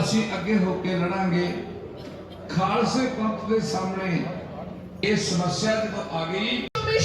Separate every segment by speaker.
Speaker 1: ਅਸੀਂ ਅੱਗੇ ਹੋ ਕੇ ਲੜਾਂਗੇ। ਖਾਲਸੇ ਪੰਥ ਦੇ ਸਾਹਮਣੇ ਇਹ ਸਮੱਸਿਆ ਜਦੋਂ ਆ ਗਈ
Speaker 2: ਚੁੰਮੀ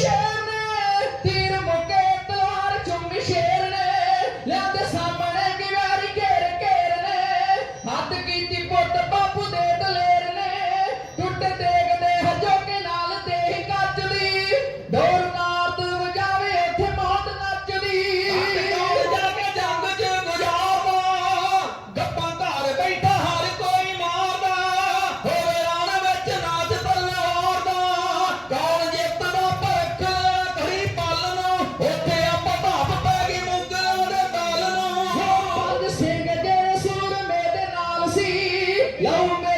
Speaker 2: ਸੀ ਲਹੂ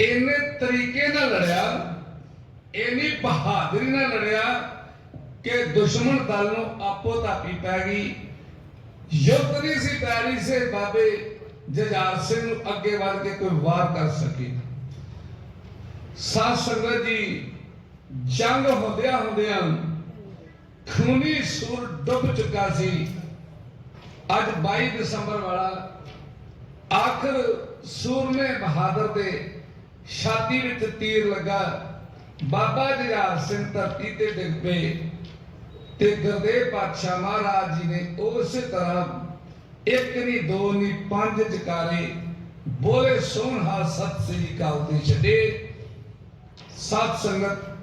Speaker 1: ਇੰਨੇ ਤਰੀਕੇ ਨਾਲ ਲੜਿਆ, ਇੰਨੀ ਬਹਾਦਰੀ ਨਾਲ ਲੜਿਆ ਕਿ ਦੁਸ਼ਮਣ ਦਲ ਨੂੰ ਆਪੋ ਧਾਪੀ ਪੈ ਗਈ। ਯੁੱਧ ਨਹੀਂ ਸੀ ਪੈਰੀ ਸੇ, ਬਾਬੇ ਜੁਝਾਰ ਸਿੰਘ ਨੂੰ ਅੱਗੇ ਵੱਧ ਕੇ ਕੋਈ ਵਾਰ ਕਰ ਸਕੇ। ਸਾਧ ਸੰਗਤ ਜੀ, ਜੰਗ ਹੁੰਦਿਆਂ ਹੁੰਦਿਆਂ ਖੂਨੀ ਸੂਰ ਡੁੱਬ ਚੁੱਕਾ ਸੀ। ਅੱਜ 22 ਦਸੰਬਰ ਵਾਲਾ ਆਖਰ ਸੂਰਮੇ ਬਹਾਦਰ ਦੇ ਛਾਤੀ ਵਿੱਚ ਤੀਰ ਲੱਗਾ। ਬਾਬਾ ਜੁਝਾਰ ਸਿੰਘ ਧਰਤੀ ਤੇ ਡਿੱਗ ਪਏ ਤੇ ਗੁਰਦੇਵ ਪਾਤਸ਼ਾਹ ਮਹਾਰਾਜ ਜੀ ਨੇ ਉਸੇ ਤਰ੍ਹਾਂ ਇੱਕ ਨਹੀਂ ਦੋ ਨਹੀਂ ਪੰਜ ਜਕਾਰੇ ਬੋਲੇ ਸੋਹਣਾ ਸਤਿ ਸ੍ਰੀ ਅਕਾਲ ਤੇ ਛੱਡੇ। ਸਤ ਸੰਗਤ